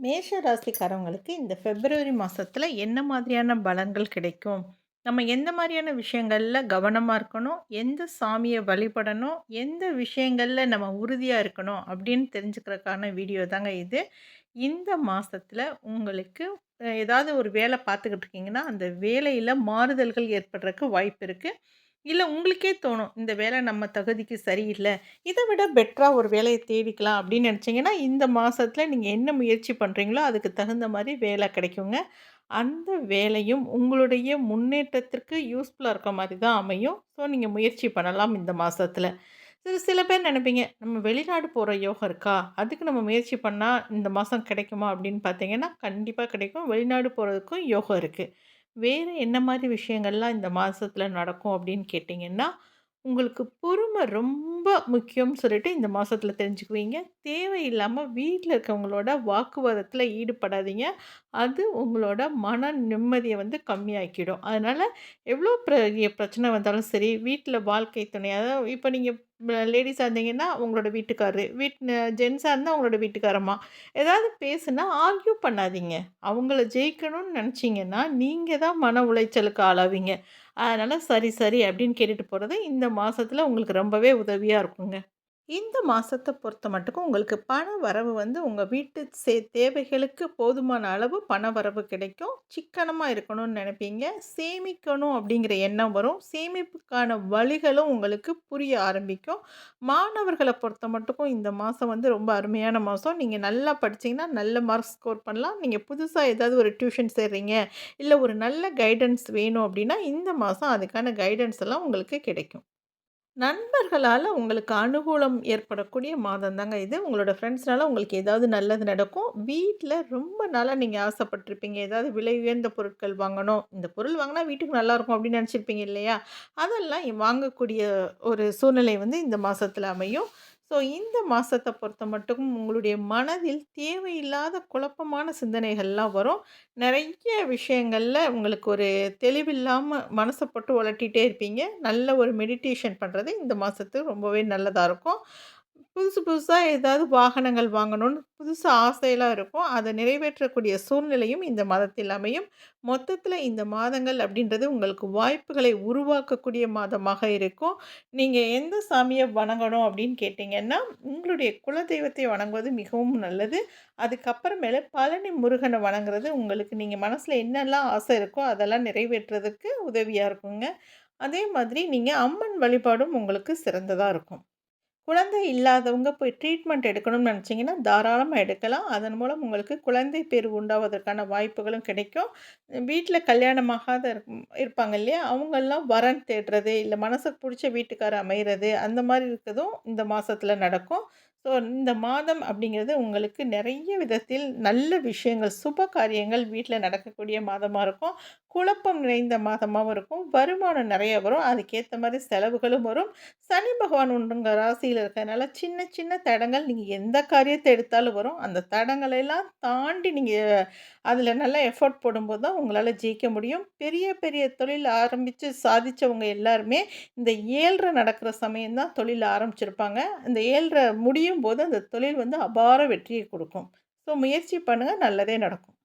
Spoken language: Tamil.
மேஷ ராசிக்காரவங்களுக்கு இந்த பிப்ரவரி மாதத்தில் என்ன மாதிரியான பலன்கள் கிடைக்கும்? நம்ம எந்த மாதிரியான விஷயங்களில் கவனமாக இருக்கணும்? எந்த சாமியை வழிபடணும்? எந்த விஷயங்களில் நம்ம உறுதியாக இருக்கணும்? அப்படின்னு தெரிஞ்சுக்கிறதுக்கான வீடியோ தாங்க இது. இந்த மாதத்தில் உங்களுக்கு ஏதாவது ஒரு வேலை பார்த்துக்கிட்டு இருக்கீங்கன்னா அந்த வேலையில் மாறுதல்கள் ஏற்படுறதுக்கு வாய்ப்பு இருக்குது இல்லை உங்களுக்கே தோணும் இந்த வேலை நம்ம தகுதிக்கு சரியில்லை இதை விட பெட்டராக ஒரு வேலையை தேடிக்கலாம் அப்படின்னு நினச்சிங்கன்னா இந்த மாதத்தில் நீங்கள் என்ன முயற்சி பண்ணுறீங்களோ அதுக்கு தகுந்த மாதிரி வேலை கிடைக்குங்க. அந்த வேலையும் உங்களுடைய முன்னேற்றத்திற்கு யூஸ்ஃபுல்லாக இருக்க மாதிரி தான் அமையும். ஸோ நீங்கள் முயற்சி பண்ணலாம் இந்த மாதத்தில் சில சில பேர் நினைப்பீங்க நம்ம வெளிநாடு போகிற யோகம் இருக்கா? அதுக்கு நம்ம முயற்சி பண்ணால் இந்த மாதம் கிடைக்குமா அப்படின்னு பார்த்தீங்கன்னா கண்டிப்பாக கிடைக்கும். வெளிநாடு போகிறதுக்கும் யோகம் இருக்குது வேறு என்ன மாதிரி விஷயங்கள்லாம் இந்த மாதத்தில் நடக்கும் அப்படின்னு கேட்டிங்கன்னா உங்களுக்கு பொறுமை ரொம்ப முக்கியம்னு சொல்லிட்டு இந்த மாதத்தில் தெரிஞ்சுக்குவீங்க. தேவையில்லாமல் வீட்டில் இருக்கவங்களோட வாக்குவாதத்தில் ஈடுபடாதீங்க. அது உங்களோட மன நிம்மதியை வந்து கம்மியாக்கிடும். அதனால் எவ்வளோ பெரிய பிரச்சனை வந்தாலும் சரி வீட்டில் வாழ்க்கை துணை அதாவது இப்போ நீங்கள் லேடிஸாக இருந்தீங்கன்னா உங்களோட வீட்டுக்காரரு வீட் ஜென்ஸாக இருந்தால் உங்களோட வீட்டுக்காரம்மா. ஏதாவது பேசுனா ஆர்கியூ பண்ணாதீங்க. அவங்கள ஜெயிக்கணும்னு நினச்சிங்கன்னா நீங்கள் தான் மன உளைச்சலுக்கு ஆளாவீங்க. அதனால் சரி சரி அப்படின்னு கேட்டுட்டு போகிறது இந்த மாதத்தில் உங்களுக்கு ரொம்பவே உதவியாக இருக்குங்க. இந்த மாதத்தை பொறுத்த மட்டுக்கும் உங்களுக்கு பண வரவு வந்து உங்கள் வீட்டு சே தேவைகளுக்கு போதுமான அளவு பண வரவு கிடைக்கும். சிக்கனமாக இருக்கணும்னு நினைப்பீங்க. சேமிக்கணும் அப்படிங்கிற எண்ணம் வரும். சேமிப்புக்கான வழிகளும் உங்களுக்கு புரிய ஆரம்பிக்கும். மாணவர்களை பொறுத்த மட்டுக்கும் இந்த மாதம் வந்து ரொம்ப அருமையான மாதம் நீங்கள் நல்லா படிச்சிங்கன்னா நல்ல மார்க் ஸ்கோர் பண்ணலாம். நீங்கள் புதுசாக ஏதாவது ஒரு டியூஷன் சேர்றீங்க இல்லை ஒரு நல்ல கைடன்ஸ் வேணும் அப்படின்னா இந்த மாதம் அதுக்கான கைடன்ஸ் எல்லாம் உங்களுக்கு கிடைக்கும். நண்பர்களால் உங்களுக்கு அனுகூலம் ஏற்படக்கூடிய மாதம் தாங்க இது. உங்களோட ஃப்ரெண்ட்ஸ்னால உங்களுக்கு ஏதாவது நல்லது நடக்கும். வீட்டில் ரொம்ப நாளாக நீங்கள் ஆசைப்பட்டிருப்பீங்க. ஏதாவது விலை உயர்ந்த பொருட்கள் வாங்கணும். இந்த பொருள் வாங்கினா வீட்டுக்கு நல்லாயிருக்கும் அப்படின்னு நினச்சிருப்பீங்க இல்லையா? அதெல்லாம் வாங்கக்கூடிய ஒரு சூழ்நிலை வந்து இந்த மாதத்தில் அமையும். ஸோ இந்த மாதத்தை பொறுத்த மட்டும் உங்களுடைய மனதில் தேவையில்லாத குழப்பமான சிந்தனைகள்லாம் வரும். நிறைய விஷயங்களில் உங்களுக்கு ஒரு தெளிவில்லாமல் மனசை போட்டு வளர்த்திட்டே இருப்பீங்க. நல்ல ஒரு மெடிடேஷன் பண்ணுறது இந்த மாதத்துக்கு ரொம்பவே நல்லதாக இருக்கும். புதுசு புதுசாக ஏதாவது வாகனங்கள் வாங்கணும்னு புதுசு ஆசையெல்லாம் இருக்கும். அதை நிறைவேற்றக்கூடிய சூழ்நிலையும் இந்த மதத்தில் அமையும். மொத்தத்தில் இந்த மாதங்கள் அப்படின்றது உங்களுக்கு வாய்ப்புகளை உருவாக்கக்கூடிய மாதமாக இருக்கும். நீங்கள் எந்த சாமியை வணங்கணும் அப்படின்னு கேட்டிங்கன்னா உங்களுடைய குலதெய்வத்தை வணங்குவது மிகவும் நல்லது. அதுக்கப்புறமேல பழனி முருகனை வணங்குறது உங்களுக்கு நீங்கள் மனசில் என்னெல்லாம் ஆசை இருக்கோ அதெல்லாம் நிறைவேற்றுறதுக்கு உதவியாக இருக்குங்க. அதே மாதிரி நீங்கள் அம்மன் வழிபாடும் உங்களுக்கு சிறந்ததாக இருக்கும். குழந்தை இல்லாதவங்க போய் ட்ரீட்மெண்ட் எடுக்கணும்னு நினச்சிங்கன்னா தாராளமாக எடுக்கலாம். அதன் மூலம் உங்களுக்கு குழந்தை பேர் உண்டாவதற்கான வாய்ப்புகளும் கிடைக்கும். வீட்டில் கல்யாணமாகாத இருப்பாங்க இல்லையா? அவங்கெல்லாம் வரன் தேடுறது இல்லை மனசுக்கு பிடிச்ச வீட்டுக்கார அமைகிறது அந்த மாதிரி இருக்கிறதும் இந்த மாதத்தில் நடக்கும். ஸோ இந்த மாதம் அப்படிங்கிறது உங்களுக்கு நிறைய விதத்தில் நல்ல விஷயங்கள் சுப காரியங்கள் வீட்டில் நடக்கக்கூடிய மாதமாக இருக்கும். குழப்பம் நிறைந்த மாதமாகவும் இருக்கும். வருமானம் நிறைய வரும். அதுக்கேற்ற மாதிரி செலவுகளும் வரும். சனி பகவான் உண்டுங்க ராசியில் இருக்கிறதுனால சின்ன சின்ன தடங்கள் நீங்கள் எந்த காரியத்தை எடுத்தாலும் வரும். அந்த தடங்களெல்லாம் தாண்டி நீங்கள் அதில் நல்லா எஃபோர்ட் போடும்போது தான் உங்களால் ஜெயிக்க முடியும். பெரிய பெரிய தொழில் ஆரம்பித்து சாதித்தவங்க எல்லாருமே இந்த ஏழ்ரை நடக்கிற சமயம் தான் தொழில் ஆரம்பிச்சிருப்பாங்க. இந்த ஏழ்ரை முடியும் போது அந்த தொழில் வந்து அபார வெற்றியை கொடுக்கும். ஸோ முயற்சி பண்ணுங்கள் நல்லதே நடக்கும்.